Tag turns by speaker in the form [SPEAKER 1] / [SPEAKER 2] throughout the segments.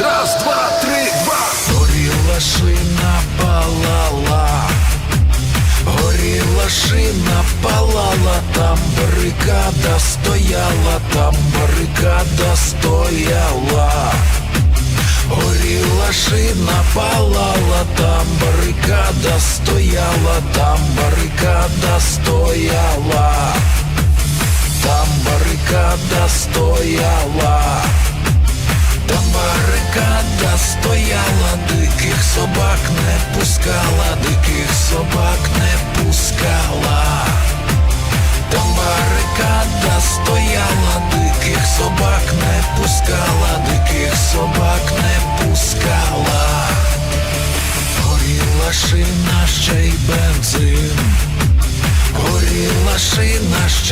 [SPEAKER 1] Раз, два, три, два. Горіла шина палала, горіла шина палала, там барикада стояла, там барикада стояла. Горіла шина палала, там барикада стояла, там барикада стояла, там барикада стояла барикада стояла, диких собак не пускала, диких собак не пускала.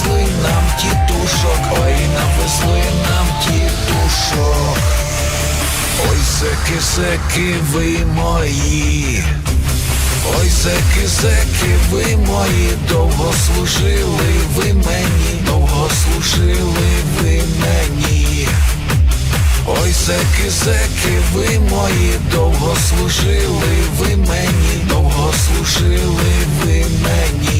[SPEAKER 1] Навезли нам тітушок, ой, навезли нам тітушок. Ой, зеки, зеки, ви мої. Ой, зеки, зеки, ви мої, довго служили ви мені, довго служили ви мені. Ой, зеки, зеки, ви мої, довго служили ви мені, довго служили ви мені.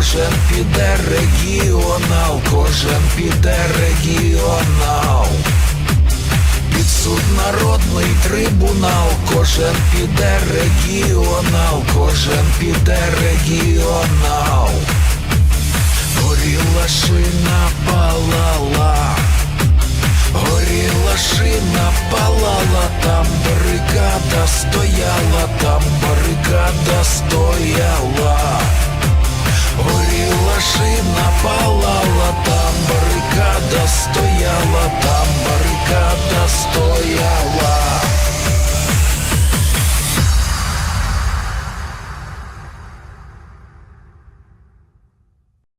[SPEAKER 1] кожен піде регіонал, кожен піде регіонал. Під суд народний трибунал, кожен піде регіонал, кожен піде регіонал. Горіла шина палала. Горіла шина палала, там барикада стояла, там барикада стояла.